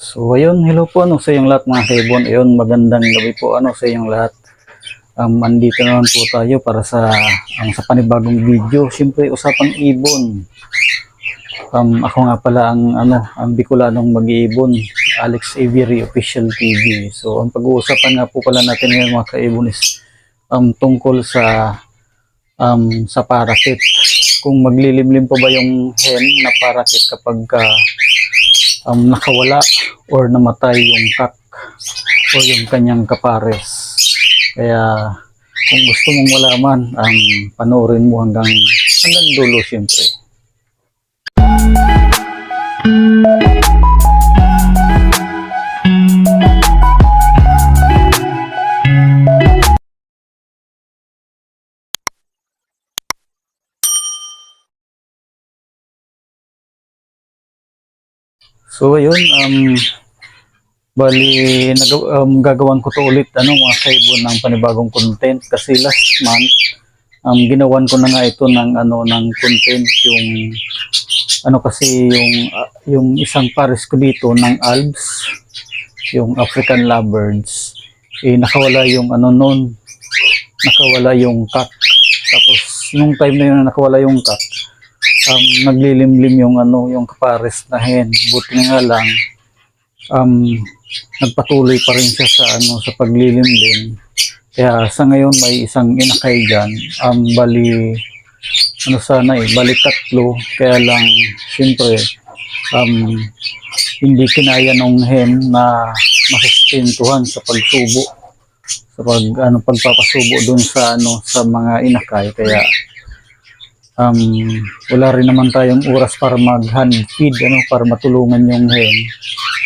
So ayun, hello po ano sa inyong lahat mga kaibon. Ayun, magandang gabi po ano sa inyong lahat. Um, andito naman po tayo para sa ang sa panibagong video. Siyempre usapang ibon. Um, ako nga pala ang ano, ang Bicolanong mag-iibon, Alex Avery Official TV. So ang pag-uusapan nga po pala natin ngayon mga kaibon is um, tungkol sa um, sa parakit. Kung maglilimlim pa ba yung hen na parakit kapag ka um, nakawala or namatay yung kak o yung kanyang kapares. Kaya kung gusto mong malaman, um, panoorin mo hanggang, hanggang dulo siyempre. So ayun, um, bali nag- um, gagawan ko to ulit ano mga kaibon ng panibagong content. Kasi last month um, ginawan ko na nga ito ng ano ng content yung ano kasi yung ah, yung isang pares ko dito ng Alps yung African lovebirds eh nakawala yung ano noon nakawala yung kak tapos nung time na yun na nakawala yung kak um, naglilimlim yung ano yung kapares na hen. Buti nga lang um, nagpatuloy pa rin siya sa ano sa paglilimlim. Kaya sa ngayon may isang inakay dyan. Um, bali ano sana eh bali tatlo. Kaya lang siyempre um, hindi kinaya nung hen na masustentuhan sa pagsubo sa pag ano pagpapasubo dun sa ano sa mga inakay. Kaya um, wala rin naman tayong oras para mag hand feed ano para matulungan yung hen.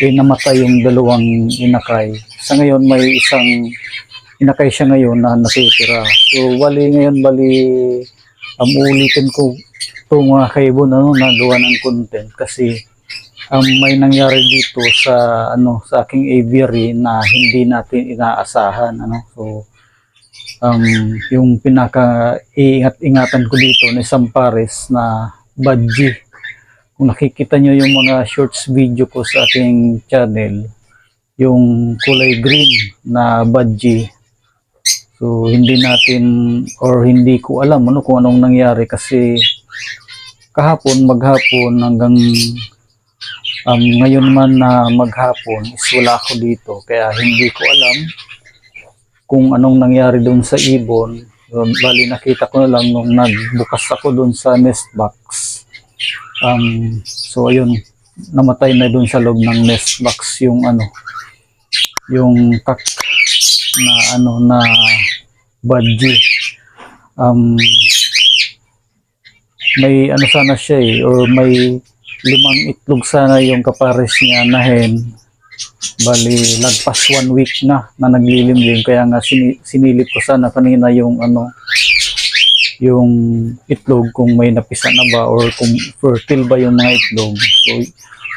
Eh namatay yung dalawang inakay. Sa ngayon may isang inakay siya ngayon na natitira so bali ngayon bali um, ulitin ko ito mga kaibon ano nagawa ng content. Kasi um, may nangyari dito sa ano sa aking aviary na hindi natin inaasahan ano. So um, yung pinaka iingat-ingatan ko dito na isang pares na badge. Kung nakikita nyo yung mga shorts video ko sa ating channel, yung kulay green na badge. So hindi natin or hindi ko alam ano kung anong nangyari kasi kahapon maghapon hanggang um, ngayon man na maghapon is wala ako dito kaya hindi ko alam kung anong nangyari doon sa ibon. Um, bali nakita ko na lang nung nagbukas ako doon sa nest box. Um, so ayun, namatay na doon sa loob ng nest box yung ano, yung kak na ano na badge. Um, may ano sana siya eh, or may limang itlog sana yung kapares niya na hen Bali, lagpas one week na na naglilimlim. Kaya nga sini- sinilip ko sana kanina yung ano, yung itlog kung may napisa na ba or kung fertile ba yung mga itlog. So,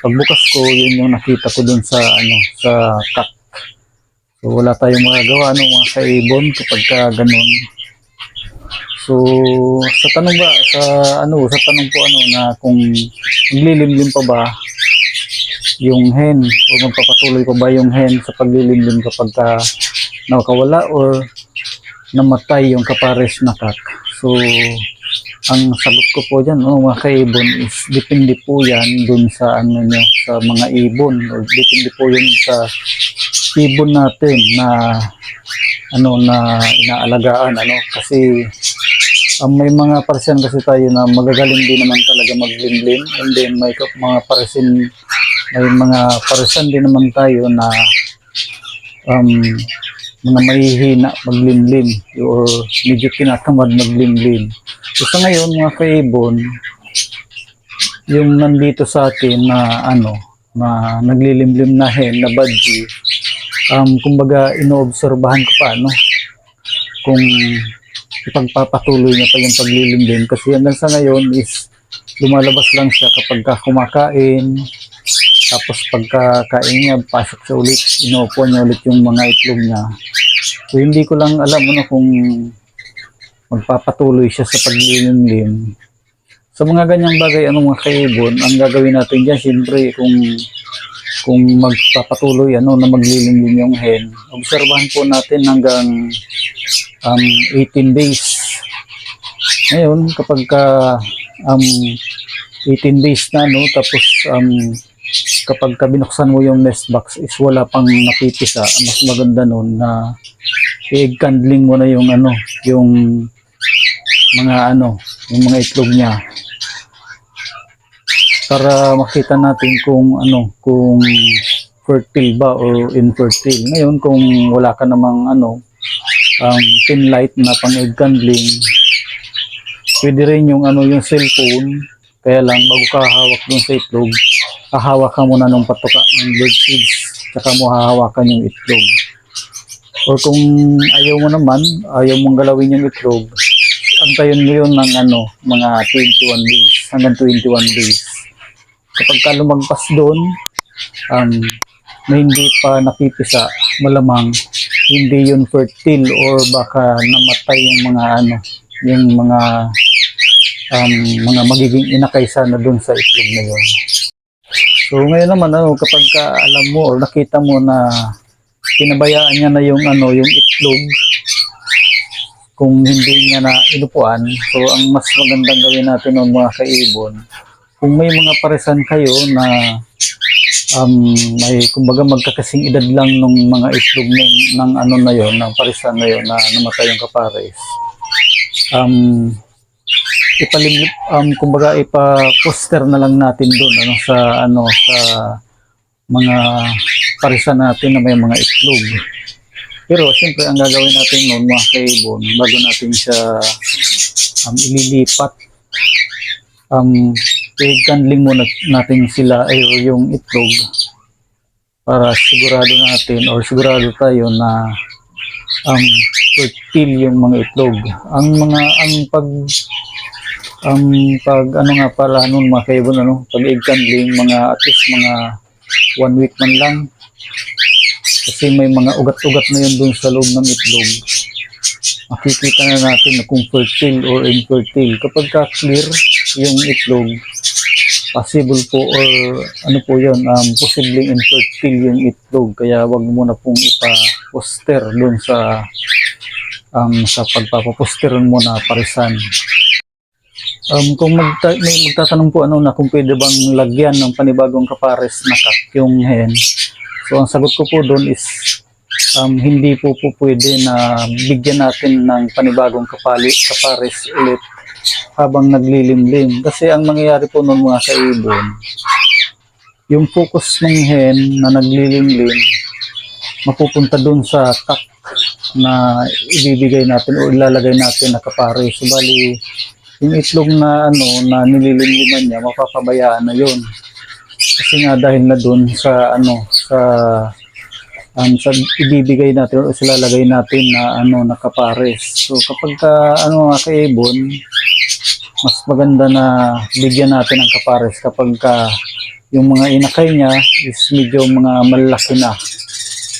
pagbukas ko, yun yung nakita ko dun sa ano, sa kak. So, wala tayong magagawa ano, mga kaibon kapag ka ganun. So, sa tanong ba, sa ano, sa tanong po ano na kung naglilimlim pa ba, yung hen. O magpapatuloy ko ba yung hen sa paglilimlim kapag ka nakawala or namatay yung kapares na kak. So, ang sagot ko po dyan, oh, mga kaibon, is depende po yan dun sa ano nyo, sa mga ibon. Or depende po yun sa ibon natin na ano na inaalagaan ano. Kasi um, may mga parisen kasi tayo na magagaling din naman talaga maglimlim and then may mga parisen may mga parisen din naman tayo na um, mga mahihina maglimlim or medyo kinakamad maglimlim. So sa ngayon mga kaibon, yung nandito sa atin na ano, na naglilimlim na hen, na badge, um, kumbaga inoobserbahan ko pa, no? Kung ipagpapatuloy niya pa yung paglilimlim kasi hanggang sa ngayon is lumalabas lang siya kapag ka kumakain tapos pagkakain niya pasok siya ulit inuupo niya ulit yung mga itlog niya so hindi ko lang alam ano kung magpapatuloy siya sa paglilimlim sa mga ganyang bagay, ano mga kaibon, ang gagawin natin dyan, siyempre, kung kung magpapatuloy ano na maglilimlim yung hen. Obserbahan po natin hanggang um, 18 days. Ngayon, kapag ka um, 18 days na no tapos um, kapag ka binuksan mo yung nest box is wala pang napipisa mas maganda nun na egg candling mo na yung ano yung mga ano yung mga itlog niya. Para makita natin kung ano kung fertile ba or infertile. Ngayon kung wala ka namang ano um, pin light na pang egg candling pwede rin yung ano yung cellphone. Kaya lang bago ka hawak dun sa itlog hahawak ka muna ng patuka ng bird seeds tsaka mo hahawakan yung itlog or kung ayaw mo naman ayaw mong galawin yung itlog antayin mo yun ng ano mga 21 days hanggang 21 days kapag ka lumagpas doon um, na hindi pa napipisa malamang hindi yun fertile or baka namatay yung mga ano yung mga um, mga magiging inakay sana doon sa itlog na yun. So ngayon naman ano kapag ka alam mo or nakita mo na pinabayaan niya na yung ano yung itlog kung hindi niya na inupuan so ang mas magandang gawin natin ng mga kaibon kung may mga paresan kayo na um, may kumbaga magkakasing edad lang ng mga itlog ng, ng ano na yon ng paresan na yon na namatay yung kapares um, ipalimlip um kumbaga ipa-poster na lang natin doon ano sa ano sa mga parisan natin na may mga itlog. Pero siyempre ang gagawin natin noon mga kaibon bago natin siya um, ililipat um i-handling muna natin sila ay yung itlog para sigurado natin or sigurado tayo na um, fertile yung mga itlog. Ang mga ang pag ang pag ano nga pala noon mga kaibon ano pag egg handling mga at least mga one week man lang. Kasi may mga ugat-ugat na yun dun sa loob ng itlog. Makikita na natin na kung fertile or infertile. Kapag ka clear yung itlog possible po or ano po yun um, posibleng infertile yung itlog. Kaya wag mo na pong ipa-poster dun sa um, sa pagpapaposteron mo na parisan Um, kung magta- may magtatanong po ano na kung pwede bang lagyan ng panibagong kapares na kak yung hen. So ang sagot ko po doon is um, hindi po po pwede na bigyan natin ng panibagong kapali, kapares ulit habang naglilimlim. Kasi ang mangyayari po noon mga kaibon, yung focus ng hen na naglilimlim mapupunta doon sa kak na ibibigay natin o ilalagay natin na kapares. So bali, yung itlog na ano na nililimliman niya mapapabayaan na yun. Kasi nga dahil na doon sa ano sa um, sa ibibigay natin o silalagay natin na ano na kapares. So kapag ka ano nga kaibon mas maganda na bigyan natin ng kapares kapag ka yung mga inakay niya is medyo mga malaki na.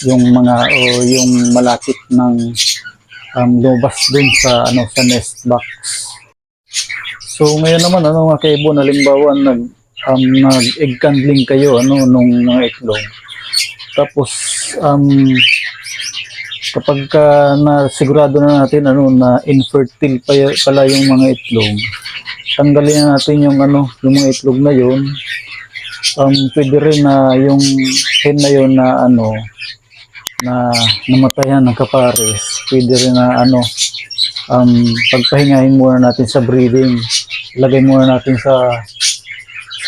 Yung mga o yung malapit ng um, lumabas dun sa ano sa nest box So ngayon naman ano mga kaibon, halimbawa nag um, nag egg handling kayo ano nung mga itlog. Tapos um kapag ka na sigurado na natin ano na infertile pa pala yung mga itlog. Tanggalin na natin yung ano yung mga itlog na yun. Um pwede rin na yung hen na yun na ano na namatayan ng kapares. Pwede rin na ano um, pagpahingahin muna natin sa breeding. Lagay muna natin sa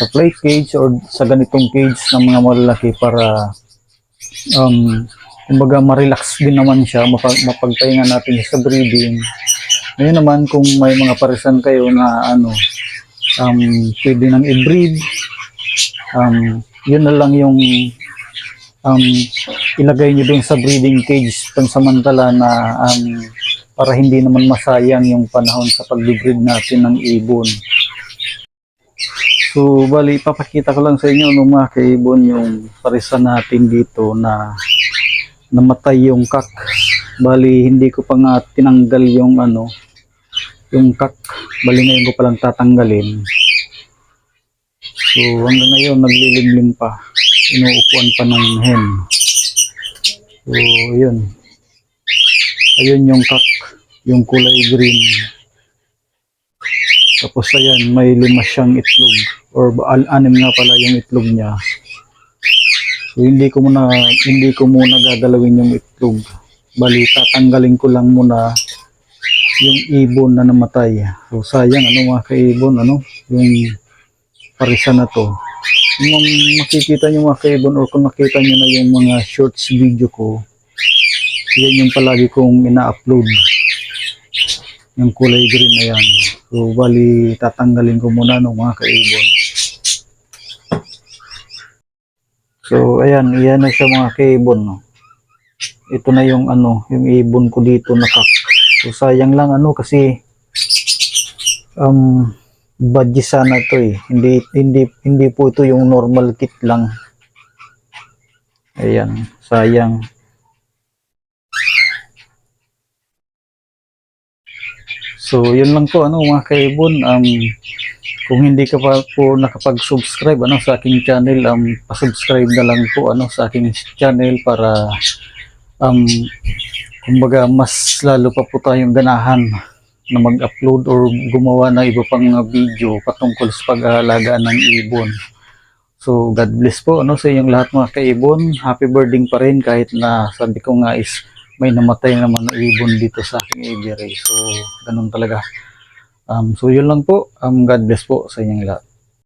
sa plate cage or sa ganitong cage ng mga malalaki para um, kumbaga ma-relax din naman siya, mapag mapagpahinga natin sa breeding. Ngayon naman kung may mga parisan kayo na ano um, pwede nang i-breed um, yun na lang yung um, ilagay nyo dun sa breeding cage pansamantala na um, para hindi naman masayang yung panahon sa pag-breed natin ng ibon. So, bali, papakita ko lang sa inyo no, mga kaibon yung parisa natin dito na namatay yung kak. Bali, hindi ko pa nga tinanggal yung ano, yung kak. Bali, ngayon ko palang tatanggalin. So, hanggang ngayon, naglilimlim pa. inuupuan pa ng hen. So, yun. Ayun yung kak, yung kulay green. Tapos ayan, may lima siyang itlog. Or anim nga pala yung itlog niya. So, hindi ko muna, hindi ko muna gagalawin yung itlog. Bali, tatanggalin ko lang muna yung ibon na namatay. So, sayang, ano mga kaibon, ano, yung parisa na to. Kung makikita nyo mga kaibon or kung nakita nyo na yung mga shorts video ko, yan yung palagi kong ina-upload. Yung kulay green na yan. So, bali, tatanggalin ko muna ng mga kaibon. So, ayan, iyan na siya mga kaibon. No? Ito na yung ano, yung ibon ko dito nakak. So, sayang lang ano kasi um, budget sana to eh. Hindi, hindi, hindi po ito yung normal kit lang. Ayan, sayang. So, yun lang po, ano, mga kaibon. Um, kung hindi ka pa po nakapag-subscribe ano, sa aking channel, um, pasubscribe na lang po ano, sa aking channel para um, kumbaga mas lalo pa po tayong ganahan na mag-upload or gumawa ng iba pang video patungkol sa pag-aalaga ng ibon. So, God bless po ano, sa inyong lahat mga kaibon. Happy birthday pa rin kahit na sabi ko nga is may namatay naman na ibon dito sa aking aviary. So, ganun talaga. Um, so, yun lang po. Um, God bless po sa inyong lahat.